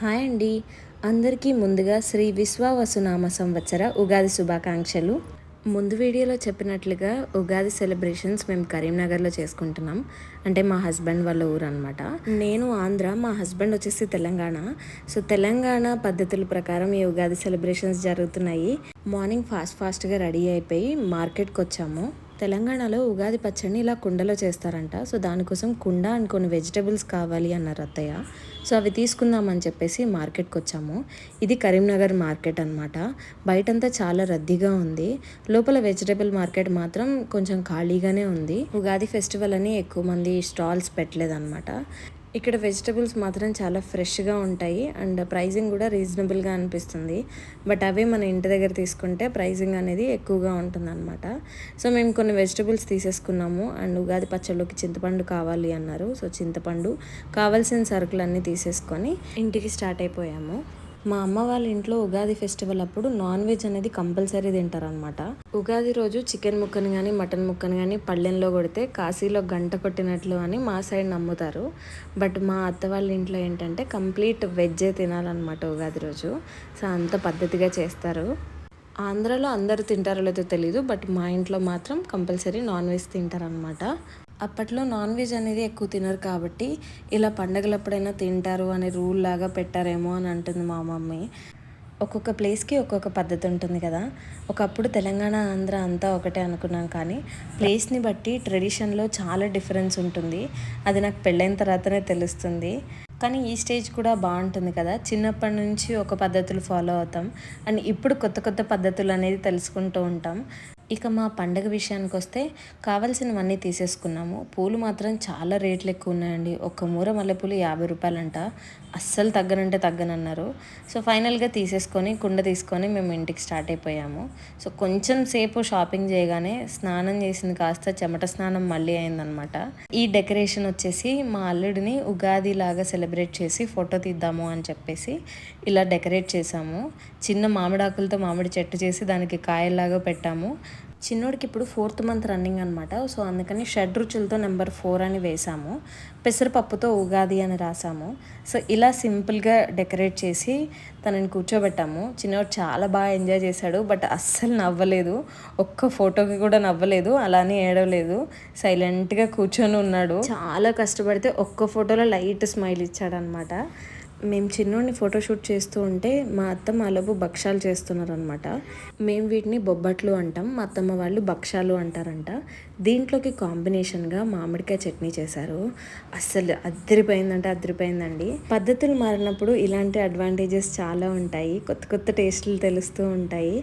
Hi అండి. అందరికీ ముందుగా శ్రీ విశ్వావసునామ సంవత్సర ఉగాది శుభాకాంక్షలు. ముందు వీడియోలో చెప్పినట్లుగా ఉగాది సెలబ్రేషన్స్ మేము కరీంనగర్లో చేసుకుంటున్నాం. అంటే మా హస్బెండ్ వాళ్ళ ఊరు అనమాట నేను ఆంధ్ర మా హస్బెండ్ వచ్చేసి తెలంగాణ. సో తెలంగాణ పద్ధతుల ప్రకారం ఈ ఉగాది సెలబ్రేషన్స్ జరుగుతున్నాయి. మార్నింగ్ ఫాస్ట్ ఫాస్ట్గా రెడీ అయిపోయి మార్కెట్కి వచ్చాము. తెలంగాణలో ఉగాది పచ్చడిని ఇలా కుండలో చేస్తారంట. సో దానికోసం కుండ అండ్ కొన్ని వెజిటబుల్స్ కావాలి అన్నారు అత్తయ్య. సో అవి తీసుకుందామని చెప్పేసి మార్కెట్కి వచ్చాము. ఇది కరీంనగర్ మార్కెట్ అనమాట బయటంతా చాలా రద్దీగా ఉంది. లోపల వెజిటబుల్ మార్కెట్ మాత్రం కొంచెం ఖాళీగానే ఉంది. ఉగాది ఫెస్టివల్ అని ఎక్కువ మంది స్టాల్స్ పెట్టలేదన్నమాట. ఇక్కడ వెజిటబుల్స్ మాత్రం చాలా ఫ్రెష్గా ఉంటాయి అండ్ ప్రైజింగ్ కూడా రీజనబుల్గా అనిపిస్తుంది. బట్ అవే మన ఇంటి దగ్గర తీసుకుంటే ప్రైజింగ్ అనేది ఎక్కువగా ఉంటుందన్నమాట. సో మేము కొన్ని వెజిటబుల్స్ తీసేసుకున్నాము. అండ్ ఉగాది పచ్చళ్ళకి చింతపండు కావాలి అన్నారు. సో చింతపండు కావాల్సిన సరుకులన్నీ తీసేసుకొని ఇంటికి స్టార్ట్ అయిపోయాము. మా అమ్మ వాళ్ళ ఇంట్లో ఉగాది ఫెస్టివల్ అప్పుడు నాన్ వెజ్ అనేది కంపల్సరీ తింటారనమాట ఉగాది రోజు చికెన్ ముక్కను కానీ మటన్ ముక్కను కానీ పళ్ళెంలో కొడితే కాశీలో గంట కొట్టినట్లు అని మా సైడ్ నమ్ముతారు. బట్ మా అత్త వాళ్ళ ఇంట్లో ఏంటంటే కంప్లీట్ వెజ్జే తినాలన్నమాట ఉగాది రోజు. సో అంత పద్ధతిగా చేస్తారు. ఆంధ్రాలో అందరూ తింటారో లేదో తెలీదు బట్ మా ఇంట్లో మాత్రం కంపల్సరీ నాన్ వెజ్ తింటారనమాట అప్పట్లో నాన్ వెజ్ అనేది ఎక్కువ తినరు కాబట్టి ఇలా పండగలప్పుడైనా తింటారు అనే రూల్ లాగా పెట్టారేమో అని అంటుంది మా మమ్మీ. ఒక్కొక్క ప్లేస్కి ఒక్కొక్క పద్ధతి ఉంటుంది కదా. ఒకప్పుడు తెలంగాణ ఆంధ్ర అంతా ఒకటే అనుకున్నాం కానీ ప్లేస్ని బట్టి ట్రెడిషన్లో చాలా డిఫరెన్స్ ఉంటుంది. అది నాకు పెళ్ళైన తర్వాతనే తెలుస్తుంది. కానీ ఈ స్టేజ్ కూడా బాగుంటుంది కదా. చిన్నప్పటి నుంచి ఒక పద్ధతులు ఫాలో అవుతాం. అండ్ ఇప్పుడు కొత్త కొత్త పద్ధతులు అనేది తెలుసుకుంటూ ఉంటాం. ఇక మా పండగ విషయానికి వస్తే కావలసినవన్నీ తీసేసుకున్నాము. పూలు మాత్రం చాలా రేట్లు ఎక్కువ ఉన్నాయండి ఒక్క మూర మల్లెపూలు యాభై రూపాయలంట. అస్సలు తగ్గనంటే తగ్గనన్నారు. సో ఫైనల్గా తీసేసుకొని కుండ తీసుకొని మేము ఇంటికి స్టార్ట్ అయిపోయాము. సో కొంచెం సేపు షాపింగ్ చేయగానే స్నానం చేసింది కాస్త చెమట స్నానం మళ్ళీ అయిందనమాట. ఈ డెకరేషన్ వచ్చేసి మా అల్లుడిని ఉగాది లాగా సెలబ్రేట్ చేసి ఫోటో తీద్దాము అని చెప్పేసి ఇలా డెకరేట్ చేసాము. చిన్న మామిడాకులతో మామిడి చెట్టు చేసి దానికి కాయల్లాగా పెట్టాము. చిన్నోడికి ఇప్పుడు ఫోర్త్ మంత్ రన్నింగ్ అనమాట సో అందుకని షడ్ రుచులతో నెంబర్ ఫోర్ అని వేసాము. పెసరపప్పుతో ఉగాది అని రాసాము. సో ఇలా సింపుల్గా డెకరేట్ చేసి తనని కూర్చోబెట్టాము. చిన్నోడు చాలా బాగా ఎంజాయ్ చేశాడు. బట్ అస్సలు నవ్వలేదు. ఒక్క ఫోటోకి కూడా నవ్వలేదు. అలానే ఏడవలేదు. సైలెంట్గా కూర్చొని ఉన్నాడు. చాలా కష్టపడితే ఒక్క ఫోటోలో లైట్ స్మైల్ ఇచ్చాడనమాట మేము చిన్నోడిని ఫోటోషూట్ చేస్తూ ఉంటే మా అత్తమ్మ అలబు భక్షాలు చేస్తున్నారనమాట మేము వీటిని బొబ్బట్లు అంటాం మా అత్తమ్మ వాళ్ళు భక్షాలు అంటారంట. దీంట్లోకి కాంబినేషన్గా మామిడికాయ చట్నీ చేశారు. అస్సలు అద్దరిపోయిందంటే అద్దరిపోయిందండి పద్ధతులు మారినప్పుడు ఇలాంటి అడ్వాంటేజెస్ చాలా ఉంటాయి. కొత్త కొత్త టేస్టులు తెలుస్తూ ఉంటాయి.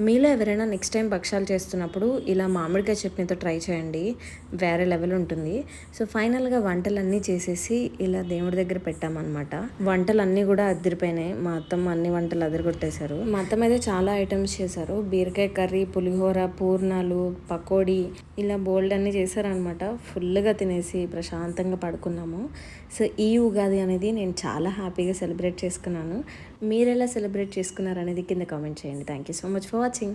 మీలో ఎవరైనా నెక్స్ట్ టైం భక్షాలు చేస్తున్నప్పుడు ఇలా మామిడికాయ చట్నీతో ట్రై చేయండి. వేరే లెవెల్ ఉంటుంది. సో ఫైనల్గా వంటలన్నీ చేసేసి ఇలా దేవుడి దగ్గర పెట్టామన్నమాట. వంటలన్నీ కూడా అదిరిపోయినాయి మా అత్తమ్మ అన్ని వంటలు అదిరిగొట్టేశారు. మా అత్తమ్మ అయితే చాలా ఐటమ్స్ చేశారు. బీరకాయ కర్రీ పులిహోర పూర్ణాలు పకోడీ ఇలా బోల్డ్ అన్నీ చేశారనమాట ఫుల్గా తినేసి ప్రశాంతంగా పడుకున్నాము. సో ఈ ఉగాది అనేది నేను చాలా హ్యాపీగా సెలబ్రేట్ చేసుకున్నాను. మీరు ఎలా సెలబ్రేట్ చేసుకున్నారు అనేది కింద కామెంట్ చేయండి. Thank you so much for 情。